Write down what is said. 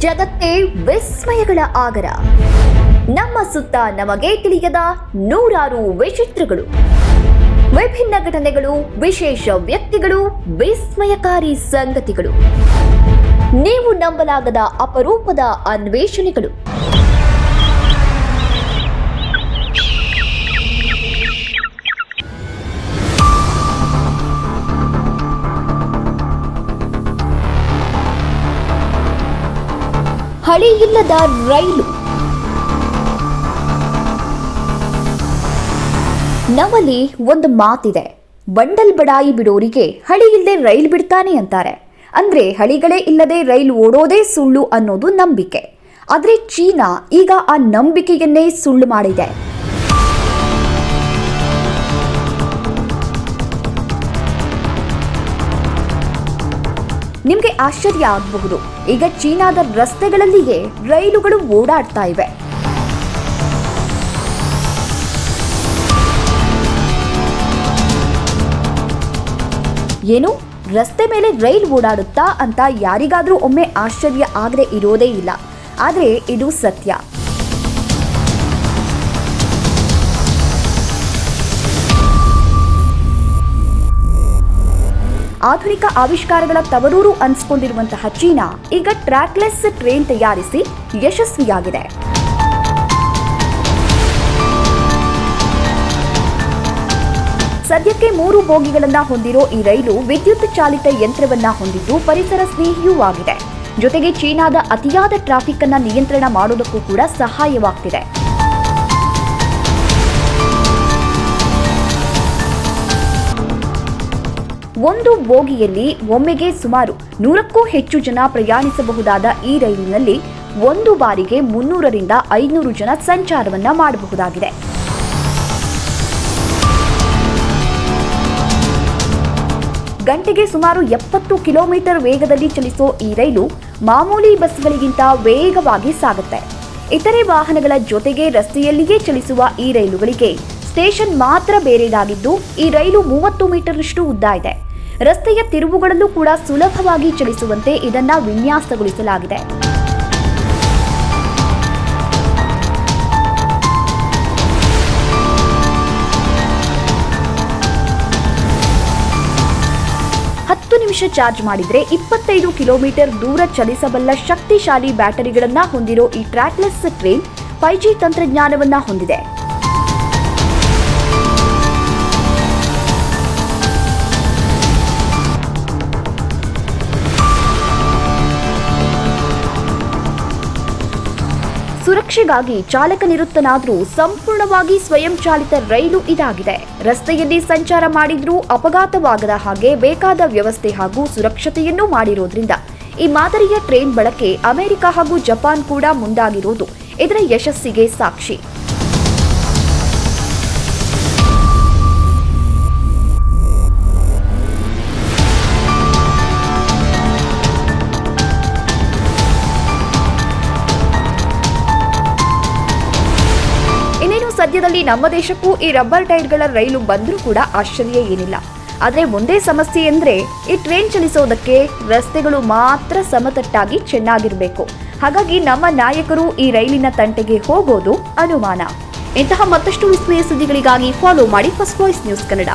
ಜಗತ್ತೇ ವಿಸ್ಮಯಗಳ ಆಗರ. ನಮ್ಮ ಸುತ್ತ ನಮಗೆ ತಿಳಿಯದ ನೂರಾರು ವಿಚಿತ್ರಗಳು. ವಿಭಿನ್ನ ಘಟನೆಗಳು, ವಿಶೇಷ ವ್ಯಕ್ತಿಗಳು, ವಿಸ್ಮಯಕಾರಿ ಸಂಗತಿಗಳು. ನೀವು ನಂಬಲಾಗದ ಅಪರೂಪದ ಅನ್ವೇಷಣೆಗಳು. ಹಳಿ ಇಲ್ಲದ ರೈಲು. ನಮ್ಮಲ್ಲಿ ಒಂದು ಮಾತಿದೆ. ಬಂಡಲ್ ಬಡಾಯಿ ಬಿಡೋರಿಗೆ ಹಳಿ ಇಲ್ಲದೆ ರೈಲು ಬಿಡ್ತಾನೆ ಅಂತಾರೆ. ಅಂದ್ರೆ ಹಳಿಗಳೇ ಇಲ್ಲದೆ ರೈಲು ಓಡೋದೇ ಸುಳ್ಳು ಅನ್ನೋದು ನಂಬಿಕೆ. ಆದ್ರೆ ಚೀನಾ ಈಗ ಆ ನಂಬಿಕೆಯನ್ನೇ ಸುಳ್ಳು ಮಾಡಿದೆ. ನಿಮಗೆ ಆಶ್ಚರ್ಯ ಆಗಬಹುದು. ಈಗ ಚೀನಾದ ರಸ್ತೆಗಳಲ್ಲಿಯೇ ರೈಲುಗಳು ಓಡಾಡ್ತಾ ಇವೆ. ಏನು? ರಸ್ತೆ ಮೇಲೆ ರೈಲ್ ಓಡಾಡುತ್ತಾ ಅಂತ ಯಾರಿಗಾದರೂ ಒಮ್ಮೆ ಆಶ್ಚರ್ಯ ಆಗದೆ ಇರೋದೇ ಇಲ್ಲ. ಆದರೆ ಇದು ಸತ್ಯ. ಆಧುನಿಕ ಆವಿಷ್ಕಾರಗಳ ತವರೂರು ಅನ್ಸ್ಕೊಂಡಿರುವಂತಹ ಚೀನಾ, ಈಗ ಟ್ರ್ಯಾಕ್ಲೆಸ್ ಟ್ರೈನ್ ತಯಾರಿಸಿ ಯಶಸ್ವಿಯಾಗಿದೆ. ಸದ್ಯಕ್ಕೆ ಮೂರು ಬೋಗಿಗಳನ್ನ ಹೊಂದಿರೋ ಈ ರೈಲು ವಿದ್ಯುತ್ ಚಾಲಿತ ಯಂತ್ರವನ್ನ ಹೊಂದಿದ್ದು ಪರಿಸರ ಸ್ನೇಹಿಯೂ ಆಗಿದೆ. ಜೊತೆಗೆ ಚೀನಾದ ಅತಿಯಾದ ಟ್ರಾಫಿಕ್ ಅನ್ನ ನಿಯಂತ್ರಣ ಮಾಡೋದಕ್ಕೂ ಕೂಡ ಸಹಾಯವಾಗ್ತಿದೆ. ಒಂದು ಬೋಗಿಯಲ್ಲಿ ಒಮ್ಮೆಗೆ ಸುಮಾರು ನೂರಕ್ಕೂ ಹೆಚ್ಚು ಜನ ಪ್ರಯಾಣಿಸಬಹುದಾದ ಈ ರೈಲಿನಲ್ಲಿ ಒಂದು ಬಾರಿಗೆ ಮುನ್ನೂರರಿಂದ ಐನೂರು ಜನ ಸಂಚಾರವನ್ನ ಮಾಡಬಹುದಾಗಿದೆ. ಗಂಟೆಗೆ ಸುಮಾರು ಎಪ್ಪತ್ತು ಕಿಲೋಮೀಟರ್ ವೇಗದಲ್ಲಿ ಚಲಿಸೋ ಈ ರೈಲು ಮಾಮೂಲಿ ಬಸ್ಗಳಿಗಿಂತ ವೇಗವಾಗಿ ಸಾಗುತ್ತೆ. ಇತರೆ ವಾಹನಗಳ ಜೊತೆಗೆ ರಸ್ತೆಯಲ್ಲಿಯೇ ಚಲಿಸುವ ಈ ರೈಲುಗಳಿಗೆ ಸ್ಟೇಷನ್ ಮಾತ್ರ ಬೇರೆದಾಗಿದ್ದು ಈ ರೈಲು ಮೂವತ್ತು ಮೀಟರ್ನಷ್ಟು ಉದ್ದ ಇದೆ. ರಸ್ತೆಯ ತಿರುವುಗಳಲ್ಲೂ ಕೂಡ ಸುಲಭವಾಗಿ ಚಲಿಸುವಂತೆ ಇದನ್ನ ವಿನ್ಯಾಸಗೊಳಿಸಲಾಗಿದೆ. ಹತ್ತು ನಿಮಿಷ ಚಾರ್ಜ್ ಮಾಡಿದ್ರೆ ಇಪ್ಪತ್ತೈದು ಕಿಲೋಮೀಟರ್ ದೂರ ಚಲಿಸಬಲ್ಲ ಶಕ್ತಿಶಾಲಿ ಬ್ಯಾಟರಿಗಳನ್ನು ಹೊಂದಿರೋ ಈ ಟ್ರ್ಯಾಕ್ಲೆಸ್ ಟ್ರೈನ್ ಫೈವ್ ಜಿ ತಂತ್ರಜ್ಞಾನವನ್ನ ಹೊಂದಿದೆ. ಸುರಕ್ಷೆಗಾಗಿ ಚಾಲಕನಿರುತ್ತನಾದ್ರೂ ಸಂಪೂರ್ಣವಾಗಿ ಸ್ವಯಂ ಚಾಲಿತ ರೈಲು ಇದಾಗಿದೆ. ರಸ್ತೆಯಲ್ಲಿ ಸಂಚಾರ ಮಾಡಿದ್ರೂ ಅಪಘಾತವಾಗದ ಹಾಗೆ ಬೇಕಾದ ವ್ಯವಸ್ಥೆ ಹಾಗೂ ಸುರಕ್ಷತೆಯನ್ನು ಮಾಡಿರೋದ್ರಿಂದ ಈ ಮಾದರಿಯ ಟ್ರೈನ್ ಬಳಕೆ ಅಮೆರಿಕ ಹಾಗೂ ಜಪಾನ್ ಕೂಡ ಮುಂದಾಗಿರೋದು. ಇದರ ಯಶಸ್ಸಿಗೆ ಸಾಕ್ಷಿ. ಸದ್ಯದಲ್ಲಿ ನಮ್ಮ ದೇಶಕ್ಕೂ ಈ ರಬ್ಬರ್ ಟೈರ್ಗಳ ರೈಲು ಬಂದರೂ ಕೂಡ ಆಶ್ಚರ್ಯ ಏನಿಲ್ಲ. ಆದರೆ ಒಂದೇ ಸಮಸ್ಯೆ ಎಂದರೆ ಈ ಟ್ರೈನ್ ಚಲಿಸೋದಕ್ಕೆ ರಸ್ತೆಗಳು ಮಾತ್ರ ಸಮತಟ್ಟಾಗಿ ಚೆನ್ನಾಗಿರಬೇಕು. ಹಾಗಾಗಿ ನಮ್ಮ ನಾಯಕರು ಈ ರೈಲಿನ ತಂಟೆಗೆ ಹೋಗೋದು ಅನುಮಾನ. ಇಂತಹ ಮತ್ತಷ್ಟು ವಿಸ್ಮಯ ಸುದ್ದಿಗಳಿಗಾಗಿ ಫಾಲೋ ಮಾಡಿ ಫಸ್ಟ್ ವಾಯ್ಸ್ ನ್ಯೂಸ್ ಕನ್ನಡ